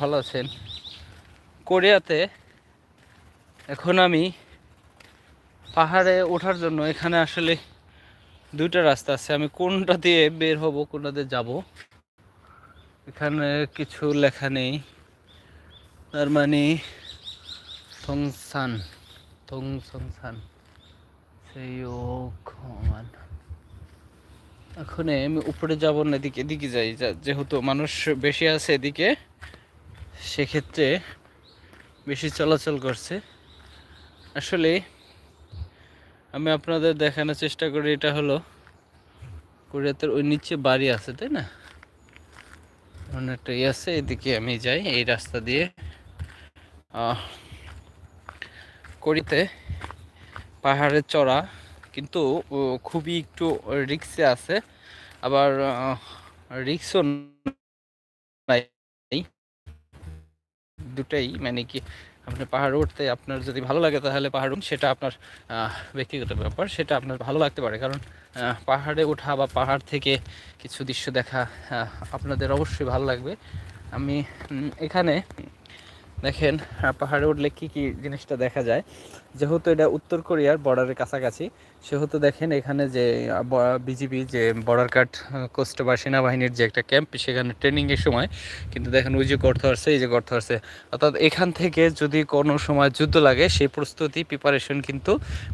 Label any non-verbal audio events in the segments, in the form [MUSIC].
ভালো আছেন। কোরিয়াতে এখন আমি পাহাড়ে ওঠার জন্য এখানে আসলে দুইটা রাস্তা আছে। আমি কোনটা দিয়ে বের হব, কোনটা দিয়ে যাব, এখানে কিছু লেখা নেই। তার মানে থংসান থংসংসান সেই এখন আমি উপরে যাব না, এদিকে এদিকে যাই যেহেতু মানুষ বেশি আছে এদিকে। সেক্ষেত্রে বেশি চলাচল করছে। আসলে আমি আপনাদের দেখানোর চেষ্টা করি, এটা হলো কোরিয়াতে ওই নিচে বাড়ি আছে, তাই না? অনেকটা ইয়ে আছে, এদিকে আমি যাই, এই রাস্তা দিয়ে। করিতে পাহাড়ে চড়া, কিন্তু খুবই একটু রিক্সে আছে, আবার রিক্সও নাই। দুটাই মানে কি আপনি পাহাড় উঠতে আপনার যদি ভালো লাগে তাহলে পাহাড় সেটা আপনার ব্যক্তিগত ব্যাপার, সেটা আপনার ভালো লাগতে পারে। কারণ পাহাড়ে ওঠা বা পাহাড় থেকে কিছু দৃশ্য দেখা আপনাদের অবশ্যই ভালো লাগবে। আমি এখানে দেখেন পাহাড়ে উঠলে কি কি জিনিসটা দেখা যায়। যেহেতু এটা উত্তর কোরিয়ার বর্ডারের কাছাকাছি, সেহেতু দেখেন এখানে যে বিজিবি যে বর্ডার গার্ড, কোস্ট বা সেনাবাহিনীর যে একটা ক্যাম্প, সেখানে ট্রেনিংয়ের সময়, কিন্তু দেখেন ওই যে গর্ত আছে, এই যে গর্ত আছে। অর্থাৎ এখান থেকে যদি কোনো সময় যুদ্ধ লাগে, সেই প্রস্তুতি প্রিপারেশন কিন্তু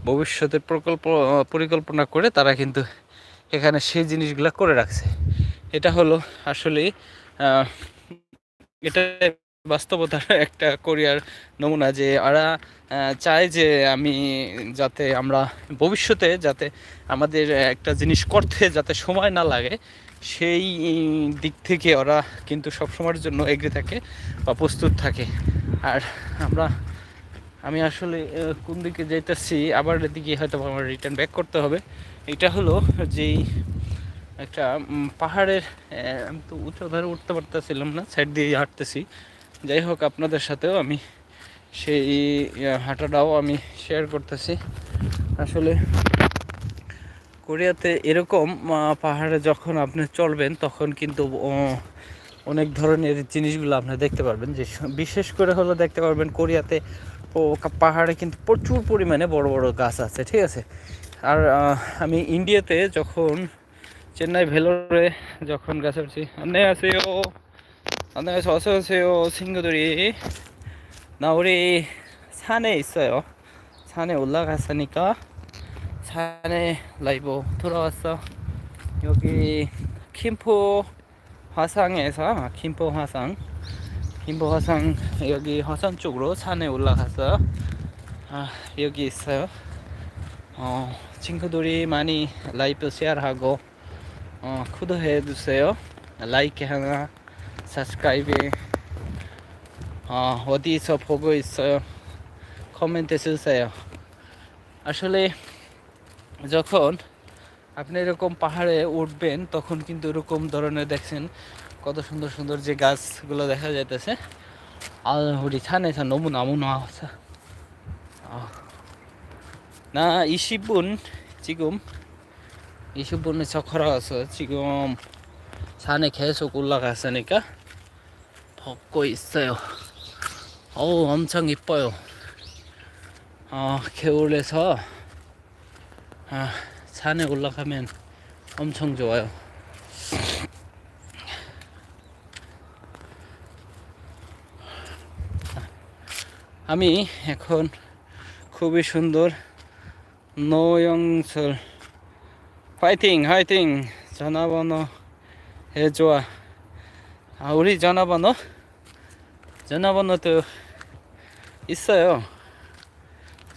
ভবিষ্যতের প্রকল্প, পরিকল্পনা করে তারা কিন্তু এখানে সেই জিনিসগুলো করে রাখছে। এটা হলো আসলে এটা বাস্তবতার একটা কোরিয়ার নমুনা যে ওরা চায় যে আমি যাতে আমরা ভবিষ্যতে যাতে আমাদের একটা জিনিস করতে যাতে সময় না লাগে, সেই দিক থেকে ওরা কিন্তু সবসময়ের জন্য এগিয়ে থাকে বা প্রস্তুত থাকে। আর আমরা, আমি আসলে কোন দিকে যাইতেছি, আবার এদিকে হয়তো আমার রিটার্ন ব্যাক করতে হবে। এটা হলো যেই একটা পাহাড়ের আমি তো উঁচু ধরে উঠতে পারতেছিলাম না সাইড দিয়ে হাঁটতেছি। যাই হোক, আপনাদের সাথেও আমি সেই হাঁটাটাও আমি শেয়ার করতেছি। আসলে কোরিয়াতে এরকম পাহাড়ে যখন আপনি চলবেন, তখন কিন্তু অনেক ধরনের জিনিসগুলো আপনি দেখতে পারবেন। যে বিশেষ করে হলো দেখতে পারবেন কোরিয়াতে, ও পাহাড়ে কিন্তু প্রচুর পরিমাণে বড় বড় গাছ আছে, ঠিক আছে? আর আমি ইন্ডিয়াতে যখন চেন্নাই ভেলোরে যখন গাছে উঠছি আছে, ও 안녕하세요. 어서 오세요 친구들이. 나 우리 산에 있어요. 산에 올라갔으니까 산에 라이브 돌아왔어. 여기 김포 화상에서 김포 화상. 김포 화상 여기 화산 쪽으로 산에 올라가서 아, 여기 있어요. 어, 친구들이 많이 라이브 쉐어하고 어, 구독해 주세요. 라이크 하나, subscribe. Uh, what is up, Pogo is আসলে যখন আপনি এরকম পাহাড়ে উঠবেন তখন কিন্তু এরকম ধরনের দেখছেন কত সুন্দর সুন্দর যে গাছগুলো দেখা যাইতেছে। আর হরি থানে থা নমু নামু না ইসিবুন চিগুম। ইসিবুনে চখরা আছে চিগুম। 산에 계속 올라갔으니까 덥고 있어요. 어우 엄청 이뻐요. 어, 겨울에서 아, 산에 올라가면 엄청 좋아요. আমি এখন খুবই সুন্দর 노영설 파 전화번호 해줘 아. 우리 전화번호? 전화번호도 있어요.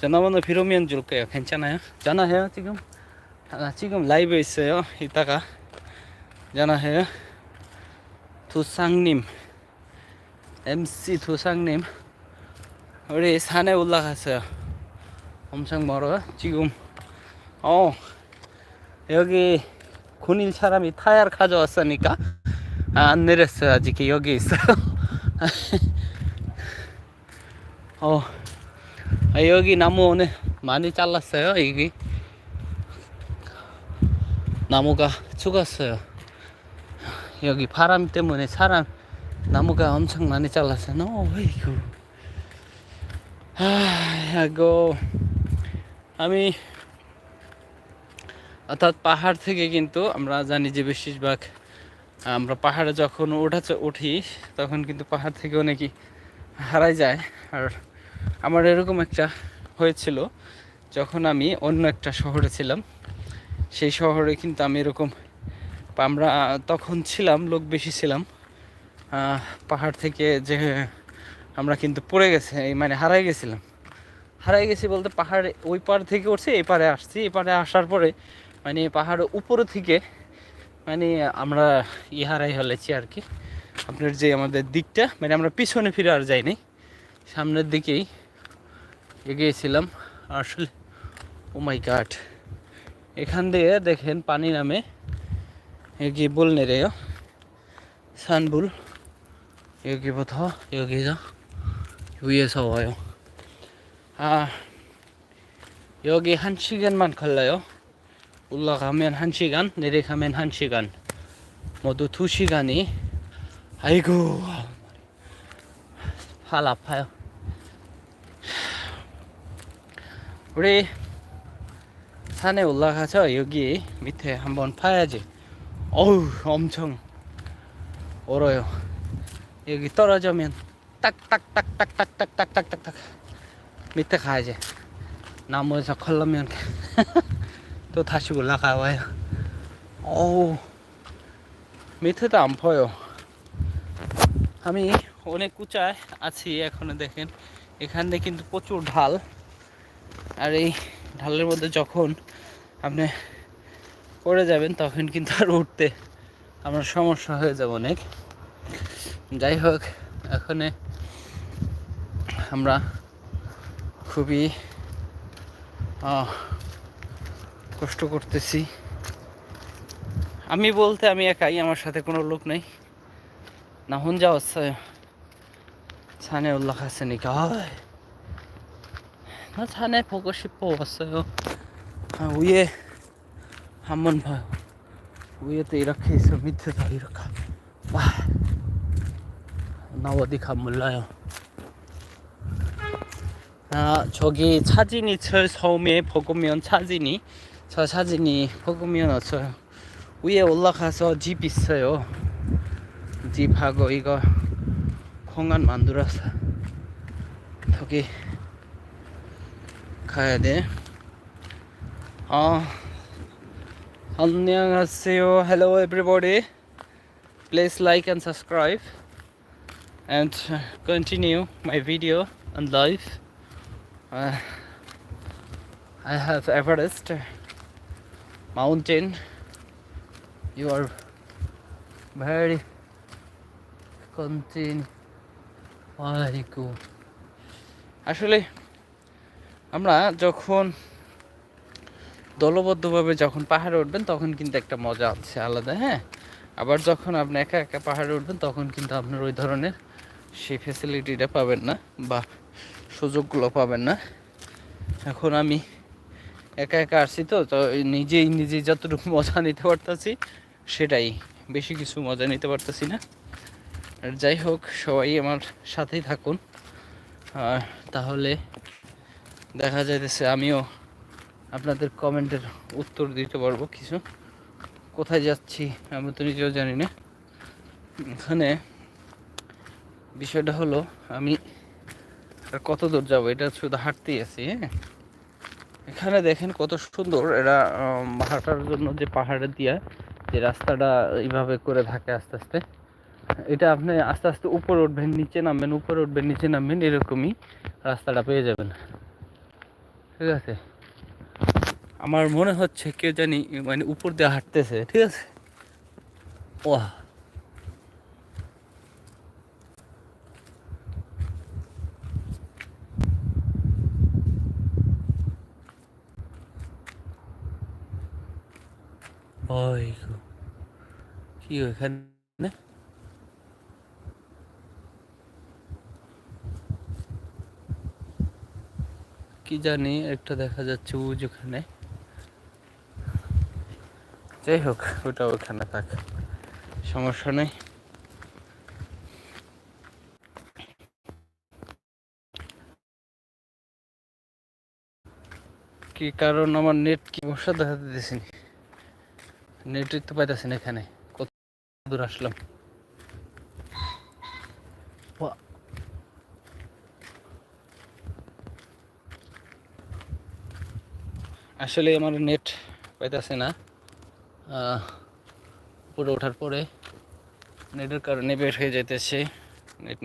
전화번호 빌으면 줄게요. 괜찮아요? 전화해요 지금? 아, 지금 라이브 있어요. 이따가 전화해요. 두상님. MC 두상님. 우리 산에 올라갔어요. 엄청 멀어요 지금. 어 여기 군인 사람이 타이어를 가져왔으니까 아, 안 내렸어요. 아직 여기 있어요. [LAUGHS] 어 아, 여기 나무 오늘 많이 잘랐어요 여기. 나무가 죽었어요. 여기 바람 때문에 사람 나무가 엄청 많이 잘랐어요. 어이구. 아, 이거. আমি অর্থাৎ পাহাড় থেকে কিন্তু আমরা জানি যে বেশিরভাগ, আমরা পাহাড়ে যখন ওঠা উঠি, তখন কিন্তু পাহাড় থেকে অনেকই হারাই যায়। আর আমার এরকম একটা হয়েছিল, যখন আমি অন্য একটা শহরে ছিলাম। সেই শহরে কিন্তু আমি এরকম, আমরা তখন ছিলাম, লোক বেশি ছিলাম। পাহাড় থেকে যে আমরা কিন্তু পড়ে গেছে মানে হারাই গেছিলাম। হারাই গেছি বলতে পাহাড়ে ওই পার থেকে উঠছি, এই পারে আসছি, এই পারে আসার পরে মানে পাহাড়ের উপরে থেকে মানে আমরা ই হারাই হলেছি আর কি আপনার যে আমাদের দিকটা মানে আমরা পিছনে ফিরে আর যাইনি সামনের দিকেই এগিয়েছিলাম আসলে ও মাই গাড এখান দিয়ে দেখেন পানি নামে এগিয়ে বলনে রে 산불 여기부터 여기서 위에서 와요. 아 여기 한 시간만 걸려요. 올라가면 한 시간, 내려가면 한 시간. 모두 두 시간이. 아이고 팔 아파요. 우리 산에 올라가서 여기 밑에 한번 파야지. 어우 엄청 얼어요. 여기 떨어지면 딱딱딱딱딱딱딱딱딱 밑에 가야지. 나무에서 걸르면 [LAUGHS] 또 다시 올라가 와요. 어우 밑에도 안 보여. আমি অনেক উঁচায় আছি এখনো দেখেন এখানে কিন্তু প্রচুর ঢাল আর এই ঢালের মধ্যে যখন আপনি পড়ে যাবেন তখন কিন্তু আর উঠতে আমার সমস্যা হয়ে যাবে অনেক যাই হোক এখানে আমরা খুবই কষ্ট করতেছি আমি বলতে আমি একাই আমার সাথে কোনো লোক নেই 나 혼자 왔어요. 산에 올라갔으니까 아이, 나 산에 보고 싶어 왔어요. 아, 위에 한번 봐요. 위에도 이렇게 있어 밑에도 이렇게. 와, 나 어디 가 몰라요. 아 저기 차진이 철 섬에 보고면 차진이 저 사진이 보고면 어쩌요 위에 올라가서 집 있어요. 집하고 이거 공간 만들어서 저기 가야 돼. 어, 안녕하세요. Hello everybody. Please like and subscribe and continue my video and live. Uh, I have Everest mountain. You are very আলাইকুম আসলে আমরা যখন দলবদ্ধভাবে যখন পাহাড়ে উঠবেন, তখন কিন্তু একটা মজা আছে আলাদা হ্যাঁ? আবার যখন আপনি একা একা পাহাড়ে উঠবেন, তখন কিন্তু আপনার ওই ধরনের সেই ফেসিলিটিটা পাবেন না বা সুযোগগুলো পাবেন না। এখন আমি একা একা আসছি তো তো নিজেই নিজেই যতটুকু মজা নিতে পারতেছি, সেটাই। বেশি কিছু মজা নিতে পারতেছি না। আর যাই হোক, সবাই আমার সাথেই থাকুন। আর তাহলে দেখা যাইতেছে, আমিও আপনাদের কমেন্টের উত্তর দিতে পারব কিছু। কোথায় যাচ্ছি, আমি তো নিজেও জানি না। এখানে বিষয়টা হলো, আমি আর কত দূর যাব? এটা শুধু হাঁটতেই আছি হ্যাঁ? এখানে দেখেন কত সুন্দর এরা হাঁটার জন্য যে পাহাড়ে দিয়া যে রাস্তাটা এইভাবে করে থাকে আস্তে আস্তে। এটা আপনি আস্তে আস্তে উপরে উঠবেন, নিচে নামবেন, উপরে উঠবেন, নিচে নামবেন, এরকমই রাস্তাটা পেয়ে যাবেন। ঠিক আছে? আমার মনে হচ্ছে কেউ জানি মানে উপর দিয়ে হাঁটতেছে, ঠিক আছে? অইগো কি কি জানি, একটা দেখা যাচ্ছে উজ ওখানে যাই হোক, ওটা ওখানে থাক, সমস্যা নেই। কি কারণ আমার নেট কি? সমস্যা দেখা দিতেছি নেটই তো পাইতেছি না এখানে। কত দূর আসলাম। আসলে আমার নেট পাইতেছে না। উপরে ওঠার পরে নেটের কারণে বের হয়ে যাইতেছে। নেট